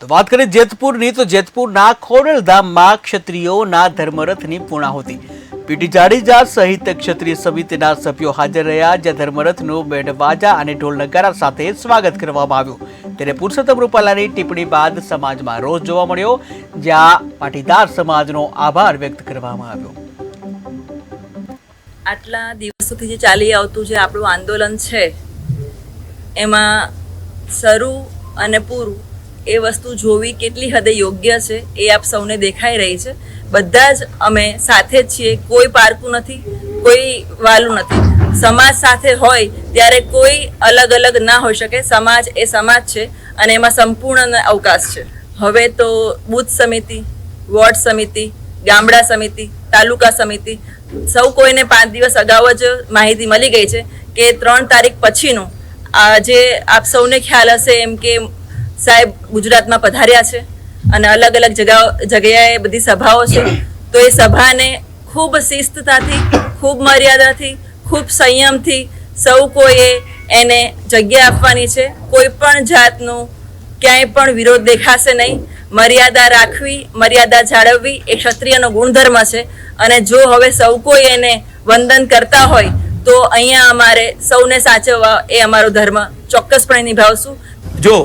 તો વાત કરીએ જેતપુરની, તો જેતપુરના ખોડલધામમાં ક્ષત્રિયોના ધર્મરથની પૂર્ણાહુતિ. પીટી જાડેજા સહિત ક્ષત્રિય સમિતિના સભ્યો હાજર રહ્યા, જ્યાં ધર્મરથનું બેઢવાજા અને ઢોલ નગારા સાથે સ્વાગત કરવામાં આવ્યું. ત્યારે પુરુષોત્તમ રૂપાલાની ટિપ્પણી બાદ સમાજમાં રોષ જોવા મળ્યો, જ્યાં પાટીદાર સમાજનો આભાર વ્યક્ત કરવામાં આવ્યો. આટલા દિવસોથી જે ચાલી આવતું જે આપણું આંદોલન છે, એમાં શરૂ અને પૂરું એ વસ્તુ જોવી કેટલી હદે યોગ્ય છે એ આપ સૌને દેખાઈ રહી છે. બધા જ અમે સાથે જ છીએ, કોઈ પારકું નથી, કોઈ વાલું નથી. સમાજ સાથે હોય ત્યારે કોઈ અલગ અલગ ના હોઈ શકે. સમાજ એ સમાજ છે અને એમાં સંપૂર્ણ અવકાશ છે. હવે તો બૂથ સમિતિ, વોર્ડ સમિતિ, ગામડા સમિતિ, તાલુકા સમિતિ, સૌ કોઈને પાંચ દિવસ અગાઉ જ માહિતી મળી ગઈ છે કે ત્રણ તારીખ પછીનું જે આપ સૌને ખ્યાલ હશે એમ કે સાહેબ ગુજરાતમાં પધાર્યા છે અને અલગ અલગ જગા જગ્યાએ બધી સભાઓ છે. તો એ સભાને ખૂબ શિસ્તતાથી, ખૂબ મર્યાદાથી, ખૂબ સંયમથી સૌ કોઈએ એને જગ્યા આપવાની છે. કોઈ પણ જાતનું ક્યાંય પણ વિરોધ દેખાશે નહીં. મર્યાદા રાખવી, મર્યાદા જાળવવી એ ક્ષત્રિયનો ગુણધર્મ છે. અને જો હવે સૌ કોઈ એને વંદન કરતા હોય, તો અહીંયા અમારે સૌને સાચવવા એ અમારો ધર્મ ચોક્કસપણે નિભાવશું. જો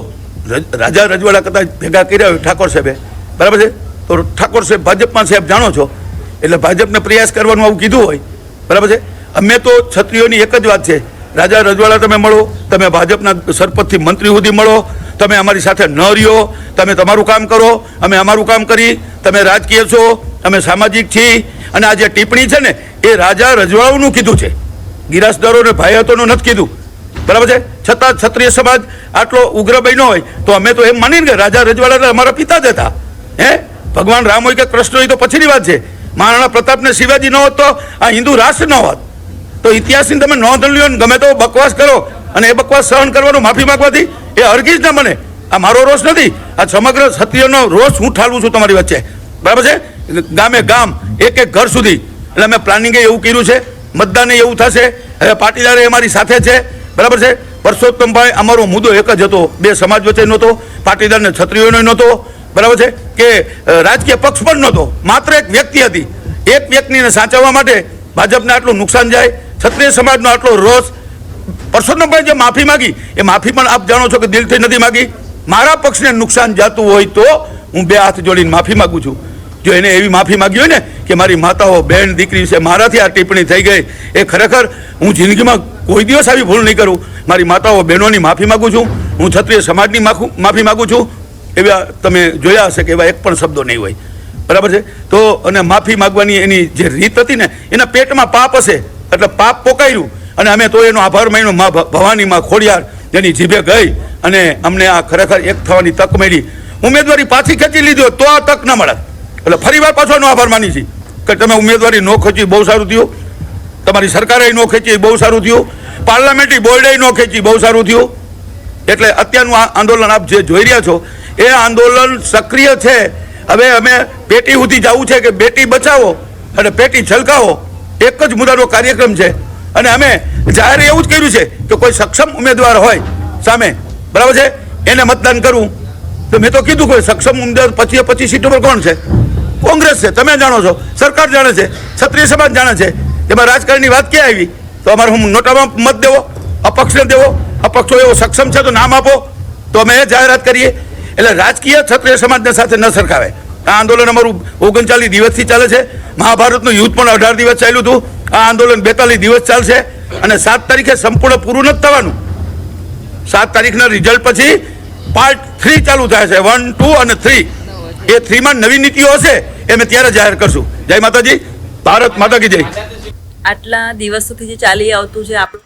રજ- રાજા રજવાડા કરતા ભેગા કર્યા હોય, ઠાકોર સાહેબે. બરાબર છે? તો ઠાકોર સાહેબ, ભાજપમાં સાહેબ જાણો છો? એટલે ભાજપને પ્રયાસ કરવાનું આવું કીધું હોય. બરાબર છે? અમે તો છત્રીઓની એક જ વાત છે. રાજા રજવાડા તમે મળો, તમે ભાજપના સરપંચથી મંત્રી સુધી મળો, તમે અમારી સાથે ન રહ્યો, તમે તમારું કામ કરો, અમે અમારું કામ કરી, તમે રાજકીય છો, અમે સામાજિક છીએ, અને આ જે ટિપ્પણી છે ને, એ રાજા રજવાડાઓનું કીધું છે. ગિરાસદારો ભાઈ હતોનું નથી કીધું. બરાબર છે? છતાં ક્ષત્રિય સમાજ આટલો ઉગ્ર બન્યો હોય, તો અમે તો એમ માની કે રાજા રજવાડા અમારા પિતા જ હતા. હે? ભગવાન રામ હોય કે કૃષ્ણ હોય તો પછીની વાત છે. મહારાણા પ્રતાપને શિવાજી ન હોત તો આ હિન્દુ રાષ્ટ્ર ન હોત. તો ઇતિહાસની તમે નોંધ લ્યો ને, ગમે તો બકવાસ કરો અને એ બકવાસ સહન કરવાનું માફી માગવાથી એ હરગીજ ના બને. આ મારો રોષ નથી. આ સમગ્ર ક્ષત્રિયનો રોષ હું ઠાલવું છું તમારી વચ્ચે. બરાબર છે? ગામે ગામ, એક એક ઘર સુધી. એટલે અમે પ્લાનિંગે એવું કર્યું છે. મતદાને એવું થશે. હવે પાટીદારે અમારી સાથે છે. બરાબર છે? પરસોત્તમભાઈ, અમારો મુદ્દો એક જ હતો. બે સમાજ વચ્ચે નહોતો, પાટીદાર ને ક્ષત્રિયોનો નહોતો. બરાબર છે? કે રાજકીય પક્ષ પણ નહોતો. માત્ર એક વ્યક્તિ હતી. એક વ્યક્તિને સાચવવા માટે ભાજપને આટલું નુકસાન જાય, ક્ષત્રિય સમાજનો આટલો રોષ. પરસોત્તમભાઈ જે માફી માંગી, એ માફી પણ આપ જાણો છો કે દિલથી નથી માંગી. મારા પક્ષને નુકસાન જાતું હોય તો હું બે હાથ જોડીને માફી માગું છું. જો એને એવી માફી માગી હોય ને કે મારી માતાઓ, બહેન, દીકરી છે મારાથી આ ટિપ્પણી થઈ ગઈ, એ ખરેખર હું જિંદગીમાં કોઈ દિવસ આવી ભૂલ નહીં કરું. મારી માતાઓ, બહેનોની માફી માંગુ છું. હું ક્ષત્રિય સમાજની માફી માગું છું. એવા તમે જોયા હશે કે એવા એક પણ શબ્દો નહીં હોય. બરાબર છે? તો અને માફી માંગવાની એની જે રીત હતી ને, એના પેટમાં પાપ હશે. એટલે પાપ પોકાયું અને અમે તો એનો આભાર માન્યો. મા ભવાની માં ખોડિયાર જેની જીભે ગઈ અને અમને આ ખરેખર એક થવાની તક મળી. ઉમેદવારી પાછી ખેંચી લીધો તો આ તક ન મળે એટલે ફરી વાર પાછો આભાર માની છીએ કે તમે ઉમેદવારી ન ખેંચી, બહુ સારું થયું. તમારી સરકારે ન ખેંચી, બહુ સારું થયું. પાર્લામેન્ટરી બોર્ડે ન ખેંચી, બહુ સારું થયું. એટલે અત્યારનું આ આંદોલન આપ જે જોઈ રહ્યા છો, એ આંદોલન સક્રિય છે. હવે અમે પેટી સુધી જવું છે કે બેટી બચાવો અને પેટી છલકાવો. એક જ મુદ્દાનો કાર્યક્રમ છે. અને અમે જાહેર એવું જ કર્યું છે કે કોઈ સક્ષમ ઉમેદવાર હોય સામે, બરાબર છે? એને મતદાન કરવું તો મેં તો કીધું કોઈ સક્ષમ ઉમેદવાર પચીસ પચીસ સીટો પર કોણ છે? કોંગ્રેસ છે, તમે જાણો છો, સરકાર જાણે છે, ક્ષત્રિય સમાજ જાણે છે. એમાં રાજકારણની વાત ક્યાં આવી? તો અમારે હું નોટામાં મત દેવો અપક્ષને દેવો અપક્ષો એવો સક્ષમ છે તો નામ આપો, તો અમે એ જાહેરાત કરીએ. એટલે રાજકીય ક્ષત્રિય સમાજને સાથે ન સરખાવે. આ આંદોલન અમારું ઓગણચાલીસ દિવસથી ચાલે છે. મહાભારતનું યુદ્ધ પણ અઢાર દિવસ ચાલ્યું હતું. આ આંદોલન બેતાલીસ દિવસ ચાલશે અને સાત તારીખે સંપૂર્ણ પૂરું નથી થવાનું. સાત તારીખના રિઝલ્ટ પછી પાર્ટ થ્રી ચાલુ થાય છે. વન ટુ અને થ્રી એ થ્રીમાં નવી નીતિઓ હશે. એ અમે ત્યારે જાહેર કરશું. જય માતાજી. ભારત માતા કી જય. આટલા દિવસોથી જે ચાલી આવતું છે આપણું